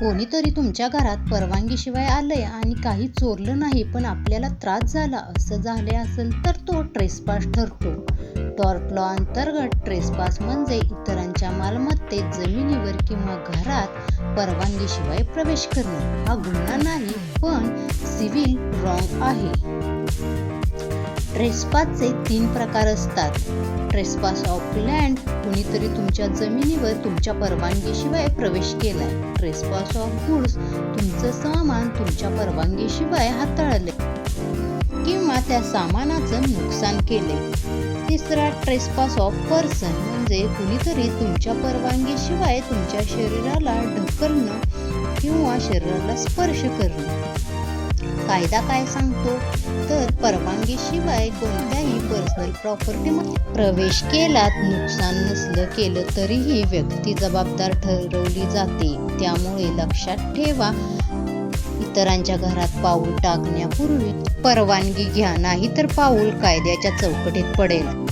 कोणीतरी तुमच्या घरात परवानगीशिवाय आलंय आणि काही चोरलं नाही पण आपल्याला त्रास झाला असं झाले असेल तर तो ट्रेसपास ठरतो. टॉर्ट लॉ अंतर्गत ट्रेसपास म्हणजे इतरांच्या मालमत्तेत जमिनीवर किंवा घरात परवानगीशिवाय प्रवेश करणे. हा गुन्हा नाही पण सिव्हिल रॉंग आहे. ट्रेस्पाचे तीन प्रकार असतात. ट्रेस्पास ऑफ लँड कुणीतरी तुमच्या जमिनीवर तुमच्या परवानगीशिवाय प्रवेश केलाय. ट्रेस्पास ऑफ गुड्स तुमचं सामान तुमच्या परवानगीशिवाय हाताळले किंवा त्या सामानाचं नुकसान केले. तिसरा ट्रेस्पास ऑफ पर्सन म्हणजे कुणीतरी तुमच्या परवानगीशिवाय तुमच्या शरीराला ढकलणं किंवा शरीराला स्पर्श करणं. कायदा काय सांगतो? तर परवानगीशिवाय कोणत्याही पर्सनल प्रॉपर्टीमध्ये प्रवेश केलात नुकसान नसलं केलं तरीही व्यक्ती जबाबदार ठरवली जाते. त्यामुळे लक्षात ठेवा इतरांच्या घरात पाऊल टाकण्यापूर्वी परवानगी घ्या नाहीतर पाऊल कायद्याच्या चौकटीत पडेल.